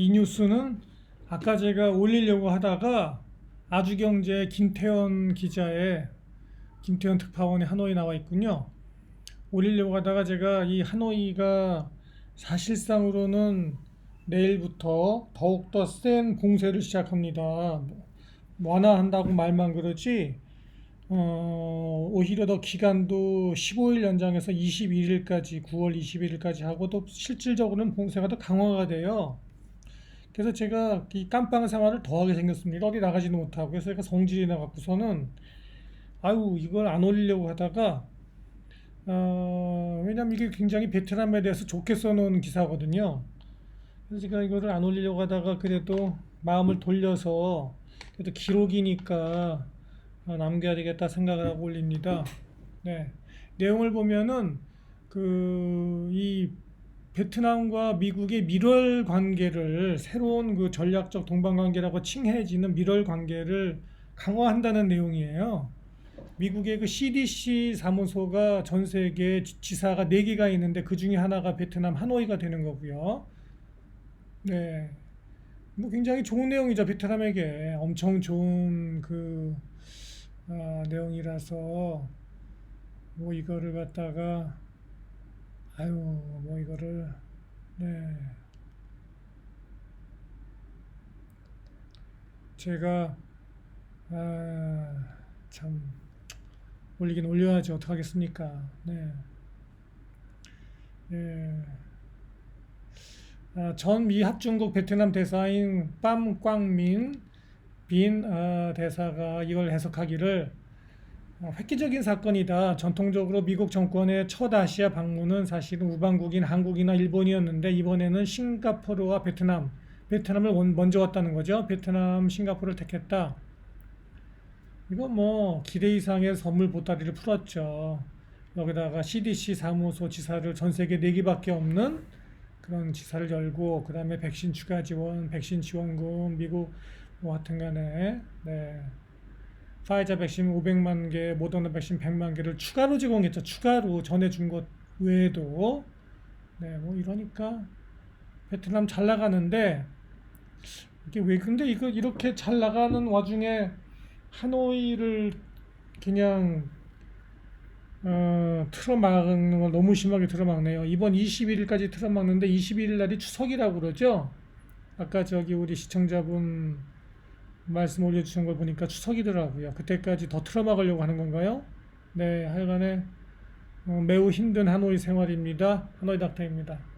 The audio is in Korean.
이 뉴스는 아까 제가 올리려고 하다가 아주경제 김태현 기자의 김태현 특파원의 하노이 나와 있군요. 올리려고 하다가 제가 이 하노이가 사실상으로는 내일부터 더욱더 센 공세를 시작합니다. 완화한다고 말만 그러지, 어, 오히려 더 기간도 15일 연장해서 21일까지, 9월 21일까지 하고 또 실질적으로는 공세가 더 강화가 돼요. 그래서 제가 이 깜빵 생활을 더하게 생겼습니다. 어디 나가지도 못하고. 그래서 제가 성질이 나갖고서는, 아유, 이걸 안 올리려고 하다가, 어, 왜냐면 이게 굉장히 베트남에 대해서 좋게 써놓은 기사거든요. 그래서 제가 이거를 안 올리려고 하다가 그래도 마음을 돌려서 그래도 기록이니까 어, 남겨야 되겠다 생각을 하고 올립니다. 네. 내용을 보면은 그이 베트남과 미국의 밀월 관계를 새로운 그 전략적 동반 관계라고 칭해지는 밀월 관계를 강화한다는 내용이에요. 미국의 그 CDC 사무소가 전 세계 지- 지사가 4개가 있는데 그 중에 하나가 베트남 하노이가 되는 거고요. 네. 뭐 굉장히 좋은 내용이죠. 베트남에게 엄청 좋은 그 아, 내용이라서 뭐 이거를 갖다가 아유 뭐 이거를 네 제가 아, 참 올리긴 올려야지 어떡하겠습니까? 네. 예. 아, 전 미 합중국 베트남 대사인 빰 꽝민 빈 아, 대사가 이걸 해석하기를 어, 획기적인 사건이다. 전통적으로 미국 정권의 첫 아시아 방문은 사실은 우방국인 한국이나 일본이었는데 이번에는 싱가포르와 베트남, 베트남을 원- 먼저 왔다는 거죠. 베트남, 싱가포르를 택했다. 이거 뭐 기대 이상의 선물 보따리를 풀었죠. 여기다가 CDC 사무소 지사를 전 세계 4개밖에 없는 그런 지사를 열고 그 다음에 백신 추가 지원, 백신 지원금, 미국 뭐 하여튼 간에 네. 파이자 백신 500만 개, 모더나 백신 100만 개를 추가로 제공했죠. 추가로 전해준 것 외에도 네, 뭐 이러니까 베트남 잘 나가는데 이게 왜 근데 이거 이렇게 잘 나가는 와중에 하노이를 그냥 어, 틀어막는 걸 너무 심하게 틀어막네요. 이번 21일까지 틀어막는데 21일 날이 추석이라고 그러죠. 아까 저기 우리 시청자분 말씀 올려주신 걸 보니까 추석이더라고요. 그때까지 더 틀어막으려고 하는 건가요? 네, 하여간에 어, 매우 힘든 하노이 생활입니다. 하노이 닥터입니다.